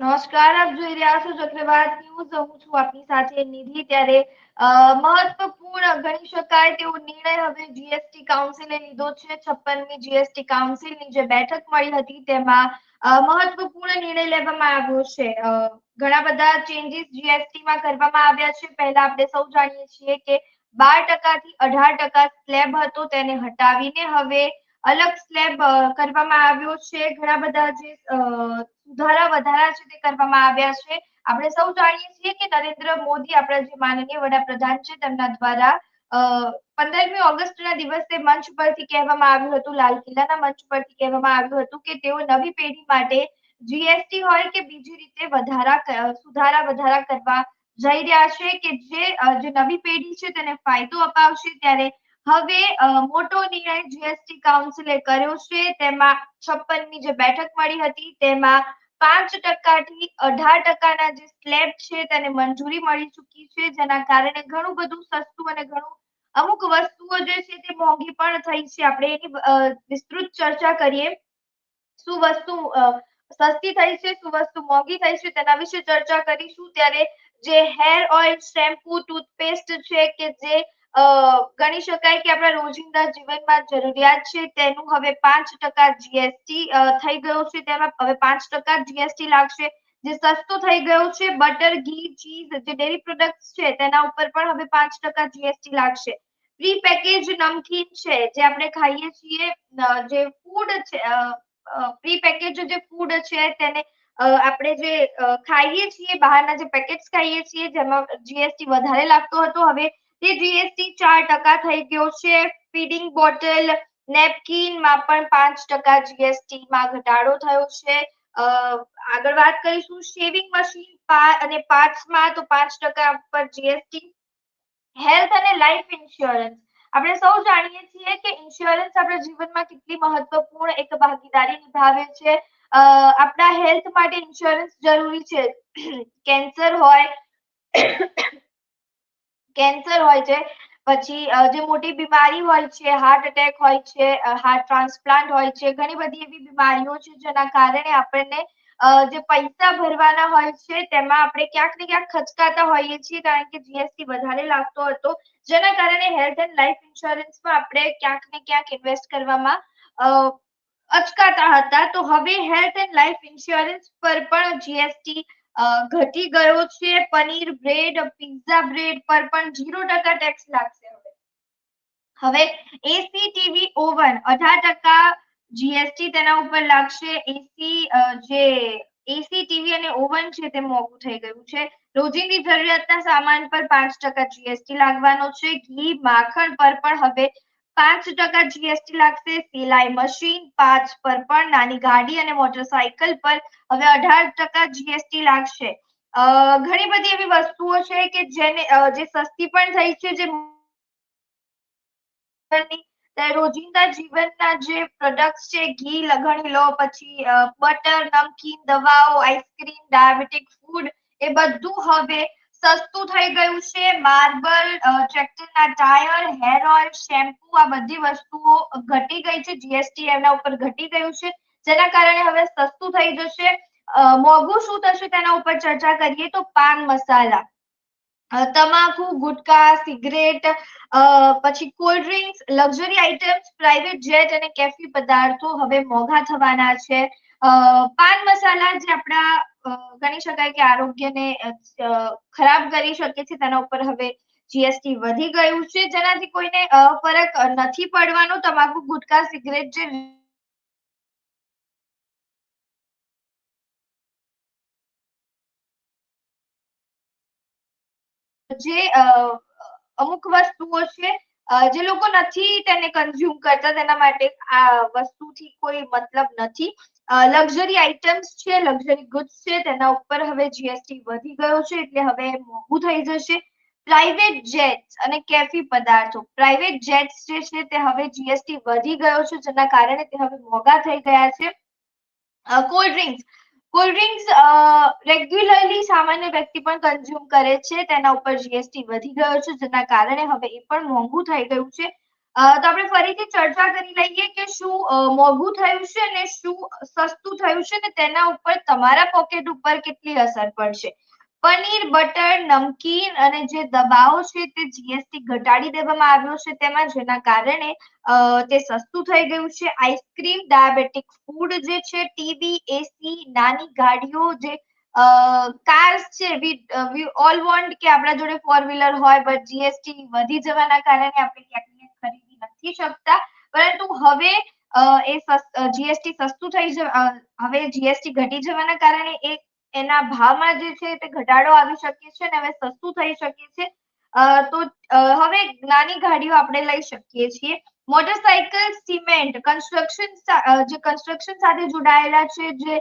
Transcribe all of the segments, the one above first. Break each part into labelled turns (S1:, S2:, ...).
S1: નમસ્કાર, આપ જોઈ રહ્યા છો ચક્રવાત ન્યૂઝ. હું છું આપની સાથે નિધિ. ત્યારે મહત્વપૂર્ણ, ગણી શકાય તેવો નિર્ણય હવે જીએસટી કાઉન્સિલે લીધો છે. છપ્પનમી જીએસટી કાઉન્સિલની જે બેઠક મળી હતી, તેમાં મહત્વપૂર્ણ નિર્ણય લેવામાં આવ્યો છે. ઘણા બધા ચેન્જીસ જીએસટી માં કરવામાં આવ્યા છે. પહેલા આપણે સૌ જાણીએ છીએ કે બાર ટકાથી અઢાર ટકા સ્લેબ હતો, તેને હટાવીને હવે અલગ સ્લેબ કરવામાં આવ્યો છે. ઘણા બધા જે સુધારા વધારા છે તે કરવામાં આવ્યા છે. આપણે સૌ જાણીએ છીએ કે નરેન્દ્ર મોદી આપણા જે માનનીય વડાપ્રધાન છે તેમના દ્વારા પંદરમી ઓગસ્ટના દિવસે મંચ પરથી કહેવામાં આવ્યું હતું, લાલ કિલ્લાના મંચ પરથી કહેવામાં આવ્યું હતું કે તેઓ નવી પેઢી માટે જીએસટી હોય કે બીજી રીતે વધારા સુધારા વધારા કરવા જઈ રહ્યા છે કે જે જે નવી પેઢી છે તેને ફાયદો અપાવશે ત્યારે હવે મોટો નિર્ણય જીએસટી કાઉન્સિલે કર્યો છે. તેમાં છપ્પનની જે બેઠક મળી હતી, તેમાં પાંચ ટકાથી અઢાર ટકાના જે સ્લેબ છે તેને મંજૂરી મળી ચૂકી છે, જેના કારણે ઘણું બધું સસ્તું અને ઘણું અમુક વસ્તુઓ જે છે તે મોંઘી પણ થઈ છે. આપણે એની વિસ્તૃત ચર્ચા કરીએ. શું વસ્તુ સસ્તી થઈ છે, શું વસ્તુ મોંઘી થઈ છે તેના વિશે ચર્ચા કરીશું. ત્યારે જે હેર ઓઇલ, શેમ્પુ, ટૂથપેસ્ટ છે કે જે ગણી શકાય કે આપણા રોજિંદા જીવનમાં જરૂરિયાત છે, તેનું હવે પાંચ ટકા જીએસટી થઈ ગયો છે, તેમાં હવે પાંચ ટકા જીએસટી લાગશે. જે સસ્તું થઈ ગયું છે, બટર, ઘી, ચીઝ, જે ડેરી પ્રોડક્ટ છે, તેના ઉપર પણ હવે પાંચ ટકા જીએસટી લાગશે. પ્રી પેકેજ નમકીન છે, જે આપણે ખાઈએ છીએ જે ફૂડ છે પ્રી પેકેજ જે ફૂડ છે, તેને આપણે જે ખાઈએ છીએ, બહારના જે પેકેટ્સ ખાઈએ છીએ, જેમાં જીએસટી વધારે લાગતો હતો, હવે તે જીએસટી ચાર ટકા થઈ ગયો છે. ફીડિંગ બોટલ નેપકીનમાં પણ પાંચ ટકા જીએસટી માં ઘટાડો થયો છે. આગળ વાત કરીશું. શેવિંગ મશીન અને પાર્ટ્સમાં તો પાંચ ટકા પર જીએસટી હેલ્થ અને લાઈફ ઇન્સ્યોરન્સ આપણે સૌ જાણીએ છીએ કે ઇન્સ્યોરન્સ આપણા જીવનમાં કેટલી મહત્વપૂર્ણ એક ભાગીદારી નિભાવે છે. આપણા હેલ્થ માટે ઇન્સ્યોરન્સ જરૂરી છે. કેન્સર હોય કેન્સર હોય છે, પછી જે મોટી બીમારી હોય છે હાર્ટ એટેક હોય છે હાર્ટ ટ્રાન્સપ્લાન્ટ હોય છે, ઘણી બધી એવી બીમારીઓ છે, જેના કારણે આપણને જે પૈસા ભરવાના હોય છે, તેમાં આપણે ક્યાંક ને ક્યાંક ખચકાતા હોઈએ છીએ, કારણ કે જીએસટી વધારે લાગતો હતો, જેના કારણે હેલ્થ એન્ડ લાઈફ ઇન્સ્યોરન્સમાં આપણે ક્યાંક ને ક્યાંક ઇન્વેસ્ટ કરવામાં અચકાતા હતા. તો હવે હેલ્થ એન્ડ લાઈફ ઇન્સ્યોરન્સ પર પણ જીએસટી ઘટી ગયો છે પનીર બ્રેડ પિઝા બ્રેડ પર પણ ઝીરો ટકા ટેક્સ લાગશે હવે. હવે એસી ટીવી ઓવન અઢાર ટકા જીએસટી તેના ઉપર લાગશે. એસી જે એસી ટીવી અને ઓવન છે તે મોંઘું થઈ ગયું છે. રોજિંદી જરૂરિયાતના સામાન પર પાંચ ટકા જીએસટી લાગવાનો છે. ઘી, માખણ પર પણ હવે પાંચ ટકા જીએસટી લાગશે, સિલાઈ મશીન, પાંચ પર પણ નાની ગાડી અને મોટરસાયકલ પર. હવે અઢાર ટકા જીએસટી લાગશે. ઘણી બધી એવી વસ્તુઓ છે કે જેને જે સસ્તી પણ થઈ છે, જે રોજિંદા જીવનના જે પ્રોડક્ટ છે, ઘી, લગણી લો, પછી બટર નમકીન, દવાઓ આઈસ્ક્રીમ ડાયાબિટીક ફૂડ એ બધું હવે સસ્તું થઈ ગયું છે. માર્બલ ટ્રેક્ટરના ટાયર, હેર ઓઇલ, શેમ્પુ આ બધી વસ્તુઓ ઘટી ગઈ છે. જીએસટી એના ઉપર ઘટી ગયું છે. જેના કારણે હવે સસ્તું થઈ જશે. મોંઘું શું થશે તેના ઉપર ચર્ચા કરીએ તો પાન મસાલા. તમાકુ, ગુટકા, સિગરેટ પછી cold drinks, luxury items, private jet અને કેફી પદાર્થો હવે મોંઘા થવાના છે. પાન મસાલા જે આપણા ગણી શકાય કે આરોગ્યને ખરાબ કરી શકે છે, તેના ઉપર હવે જીએસટી વધી ગયું છે. જેનાથી કોઈને ફરક નથી પડવાનો. તમાકુ, ગુટકા, સિગરેટ જે જે અમુક વસ્તુઓ છે જે લોકો નથી તેને કન્ઝ્યુમ કરતા. તેના માટે આ વસ્તુથી કોઈ મતલબ નથી. લક્ઝરી આઇટમ્સ છે, લક્ઝરી ગુડ્સ છે, તેના ઉપર હવે જીએસટી વધી ગયો છે, એટલે હવે મોંઘું થઈ જશે. પ્રાઇવેટ જેટ્સ અને કેફી પદાર્થો. પ્રાઇવેટ જેટ્સ જે છે, તે હવે જીએસટી વધી ગયો છે, જેના કારણે તે હવે મોંઘા થઈ ગયા છે. Cold drinks cold drinks regularly સામાન્ય વ્યક્તિ પણ કન્ઝ્યુમ કરે છે, તેના ઉપર જીએસટી વધી ગયો છે, જેના કારણે હવે એ પણ મોંઘું થઈ ગયું છે. તો આપણે ફરીથી ચર્ચા કરી લઈએ કે શું મોંઘું થયું છે અને શું સસ્તું થયું છે ને તેના ઉપર તમારા પોકેટ ઉપર કેટલી અસર પડશે? પનીર, બટર, નમકીન અને જે દબાવો છે તે જીએસટી ઘટાડી દેવામાં આવ્યો છે તેમાં, જેના કારણે તે સસ્તું થઈ ગયું છે. આઈસ્ક્રીમ, ડાયાબેટિક ફૂડ જે છે, ટીવી, એસી, નાની ગાડીઓ જે કાર્સ છે વી ઓલ વોન્ટ કે આપણા જોડે ફોર વ્હીલર હોય બટ જીએસટી વધી જવાના કારણે આપણે ક્યાંક નથી શકતા. પરંતુ હવે એ જીએસટી સસ્તું થઈ હવે જીએસટી ઘટી જવાના કારણે એ, એના ભાવમાં જે છે તે ઘટાડો આવી શકે છે અને હવે સસ્તું થઈ શકે છે. તો હવે નાની ગાડીઓ આપણે લઈ શકીએ છીએ. મોટરસાયકલ સિમેન્ટ કન્સ્ટ્રક્શન જે કન્સ્ટ્રક્શન સાથે જોડાયેલા છે, જે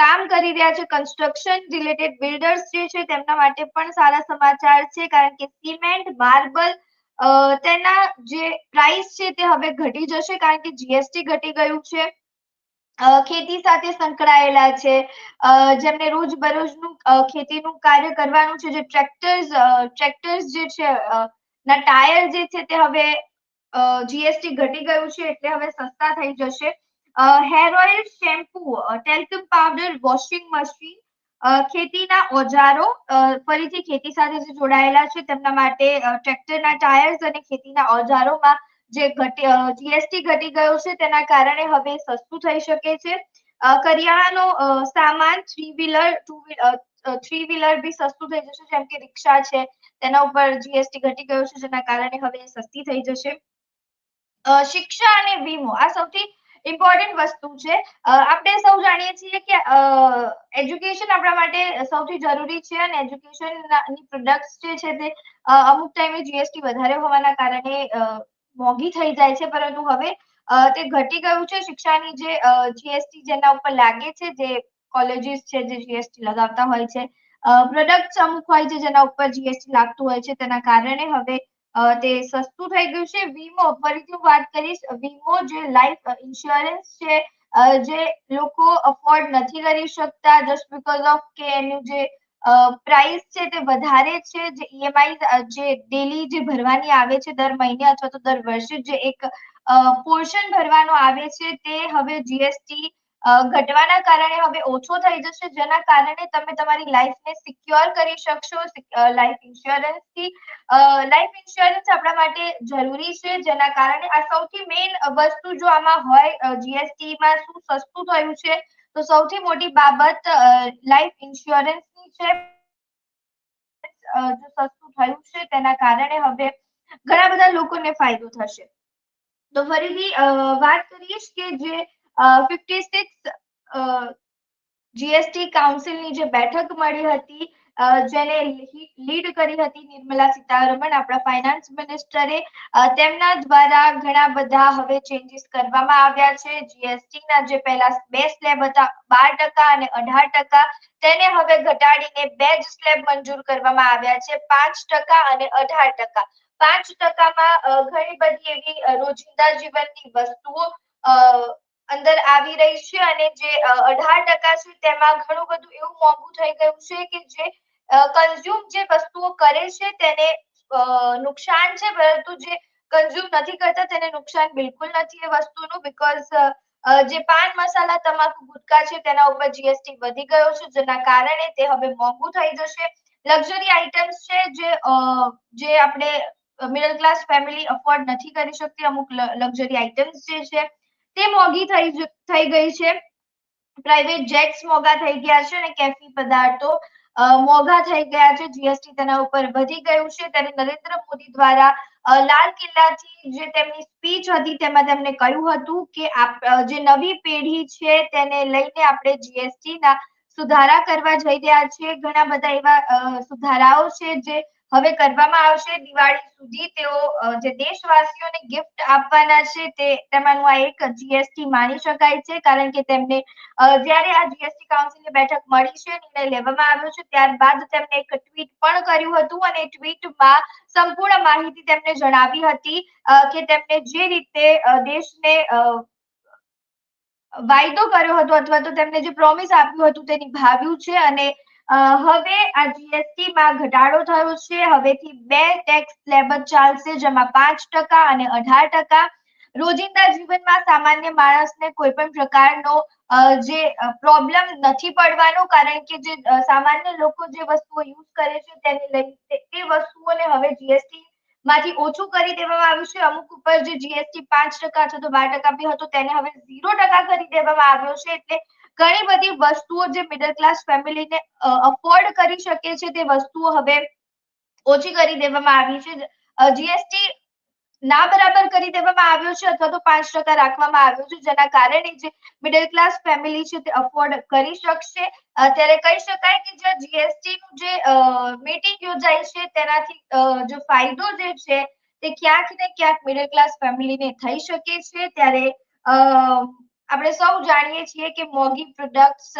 S1: કામ કરી રહ્યા છે કન્સ્ટ્રક્શન રિલેટેડ બિલ્ડર્સ જે છે, તેમના માટે પણ સારા સમાચાર છે. કારણ કે સિમેન્ટ માર્બલ તેના જે પ્રાઇસ છે તે હવે ઘટી જશે કારણ કે જીએસટી ઘટી ગયું છે. ખેતી સાથે સંકળાયેલા છે. જેમને રોજ બરોજનું ખેતીનું કાર્ય કરવાનું છે, જે ટ્રેક્ટર્સ ટ્રેક્ટર્સ જે છે ના ટાયર જે છે તે હવે જીએસટી ઘટી ગયું છે એટલે હવે સસ્તા થઈ જશે. Hair oil shampoo talcum powder washing machine ખેતીના ઓજારો ફરીથી ખેતી સાથે જે જોડાયેલા છે, તેમના માટે ટ્રેક્ટરના ટાયર્સ અને ખેતીના ઓજારોમાં જે ઘટી જીએસટી ઘટી ગયો છે, તેના કારણે હવે સસ્તું થઈ શકે છે. કરિયાણાનો સામાન three wheeler two three wheeler બી સસ્તું થઈ જશે, જેમ કે રિક્ષા છે, તેના ઉપર જીએસટી ઘટી ગયો છે, જેના કારણે હવે સસ્તી થઈ જશે. શિક્ષા અને વીમો, આ સૌથી ઇમ્પોર્ટન્ટ વસ્તુ છે. આપણે સૌ જાણીએ છીએ કે એજ્યુકેશન આપણા માટે સૌથી જરૂરી છે અને એજ્યુકેશનની પ્રોડક્ટ્સ જે છે તે અમુક ટાઈમે જીએસટી વધારે હોવાના કારણે મોંઘી થઈ જાય છે. પરંતુ હવે તે ઘટી ગયું છે. શિક્ષાની જે જીએસટી જેના ઉપર લાગે છે, જે કોલેજીસ છે જે જીએસટી લગાવતા હોય છે પ્રોડક્ટ અમુક હોય છે જેના ઉપર જીએસટી લાગતું હોય છે. તેના કારણે હવે તે સસ્તું થઈ ગયું છે. વીમો, ફરીથી હું વાત કરીશ. વીમો જે લાઈફ ઇન્સ્યોરન્સ છે જે લોકો અફોર્ડ નથી કરી શકતા જસ્ટ બીકોઝ ઓફ કે એનું જે પ્રાઇસ છે તે વધારે છે. જે ઈએમઆઈ જે ડેલી જે ભરવાની આવે છે દર મહિને અથવા તો દર વર્ષે જે એક પોર્શન ભરવાનો આવે છે, તે હવે જીએસટી ઘટવાના કારણે હવે ઓછો થઈ જશે, જેના કારણે તમે તમારી લાઈફને સિક્યોર કરી શકશો લાઈફ ઇન્સ્યોરન્સથી. લાઈફ ઇન્સ્યોરન્સ આપણા માટે જરૂરી છે, જેના કારણે આ સૌથી મેઇન વસ્તુ જો આમાં હોય જીએસટીમાં શું સસ્તું થયું છે, તો સૌથી મોટી બાબત લાઈફ ઇન્સ્યોરન્સની છે. જો સસ્તું થયું છે, તેના કારણે હવે ઘણા બધા લોકોને ફાયદો થશે. તો ફરીથી વાત કરીશ કે જે ફિફ્ટી સિક્સ જીએસટી કાઉન્સિલની જે બેઠક મળી હતી જેને લીડ કરી હતી નિર્મલા સીતારમણ આપણા ફાઇનાન્સ મિનિસ્ટરે તેમના દ્વારા ઘણા બધા હવે ચેન્જીસ કરવામાં આવ્યા છે. જીએસટી ના જે પહેલા બે સ્લેબ હતા, બાર ટકા અને અઢાર ટકા, તેને હવે ઘટાડીને બે જ સ્લેબ મંજૂર કરવામાં આવ્યા છે. પાંચ ટકા અને અઢાર ટકા. પાંચ ટકામાં ઘણી બધી એવી રોજિંદા જીવનની વસ્તુઓ અંદર આવી રહી છે અને જે અઢાર ટકા છે તેમાં ઘણું બધું એવું મોંઘું થઈ ગયું છે કે જે કન્ઝ્યુમ જે વસ્તુઓ કરે છે તેને નુકસાન છે, પરંતુ જે કન્ઝ્યુમ નથી કરતા તેને નુકસાન બિલકુલ નથી એ વસ્તુનું બીકોઝ જે પાન મસાલા, તમાકુ, ગુટકા છે તેના ઉપર જીએસટી વધી ગયો છે, જેના કારણે તે હવે મોંઘું થઈ જશે. લક્ઝરી આઇટમ્સ છે જે જે આપણે મિડલ ક્લાસ ફેમિલી અફોર્ડ નથી કરી શકતી અમુક લક્ઝરી આઇટમ્સ જે છે તે મોંઘી થઈ થઈ ગઈ છે. પ્રાઇવેટ જેટ્સ મોંઘા થઈ ગયા છે અને કેફી પદાર્થો મોંઘા થઈ ગયા છે. જીએસટી તેના ઉપર વધી ગયું છે. ત્યારે નરેન્દ્ર મોદી દ્વારા લાલ કિલ્લાથી જે તેમની સ્પીચ હતી તેમાં તેમણે કહ્યું હતું કે જે નવી પેઢી છે તેને લઈને આપણે જીએસટી ના સુધારા કરવા જઈ રહ્યા છીએ. ઘણા બધા એવા સુધારાઓ છે જે હવે કરવામાં આવશે દિવાળી સુધી તેઓ જે દેશવાસીઓને ગિફ્ટ આપવાના છે તે તેમાંનું આ એક જીએસટી માની શકાય છે કારણ કે તેમને જ્યારે આ જીએસટી કાઉન્સિલની બેઠક મળી છે, નિર્ણય લેવામાં આવ્યો છે, ત્યારબાદ તેમણે એક ટ્વીટ પણ કર્યું હતું અને ટ્વીટમાં સંપૂર્ણ માહિતી તેમને જણાવી હતી કે તેમને જે રીતે દેશને વાયદો કર્યો હતો અથવા તો તેમને જે પ્રોમિસ આપ્યું હતું તે નિભાવ્યું છે અને હવે આ જીએસટી માં ઘટાડો થયો છે. હવેથી બે ટેક્સ સ્લેબ ચાલશે, જેમાં પાંચ ટકા અને અઢાર ટકા. રોજિંદા જીવનમાં સામાન્ય માણસને કોઈ પણ પ્રકારનો જે પ્રોબ્લેમ નથી પડવાનો, કારણ કે જે સામાન્ય લોકો જે વસ્તુઓ યુઝ કરે છે તેને લઈ, તે વસ્તુઓને હવે જીએસટી માંથી ઓછું કરી દેવામાં આવ્યું છે. અમુક ઉપર જે જીએસટી પાંચ ટકા અથવા તો બાર ટકા બી હતો, તેને હવે ઝીરો ટકા કરી દેવામાં આવ્યો છે. એટલે ઘણી બધી વસ્તુઓ જે મિડલ ક્લાસ ફેમિલીને અફોર્ડ કરી શકે છે તે વસ્તુઓ હવે ઓછી કરી દેવામાં આવી છે. જીએસટી ના બરાબર કરી દેવામાં આવ્યો છે અથવા તો પાંચ ટકા રાખવામાં આવ્યો છે, જેના કારણે જે મિડલ ક્લાસ ફેમિલી છે તે અફોર્ડ કરી શકશે. અત્યારે કહી શકાય કે જે જીએસટી નું જે મીટિંગ યોજાઈ છે તેનાથી જો ફાયદો જે છે તે ક્યાંક ને ક્યાંક મિડલ ક્લાસ ફેમિલીને થઈ શકે છે. ત્યારે આપણે સૌ જાણીએ છીએ કે મોંઘી પ્રોડક્ટ્સ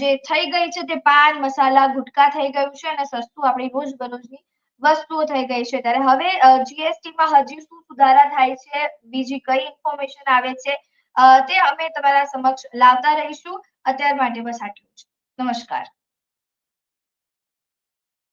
S1: જે થઈ ગઈ છે તે પાન, મસાલા, ગુટકા થઈ ગયું છે અને સસ્તું આપણી રોજબરોજની વસ્તુઓ થઈ ગઈ છે. ત્યારે હવે જીએસટી માં હજી શું સુધારા થાય છે? બીજી કઈ ઇન્ફોર્મેશન આવે છે? તે અમે તમારા સમક્ષ લાવતા રહીશું. અત્યાર માટે બસ આટલું જ. નમસ્કાર.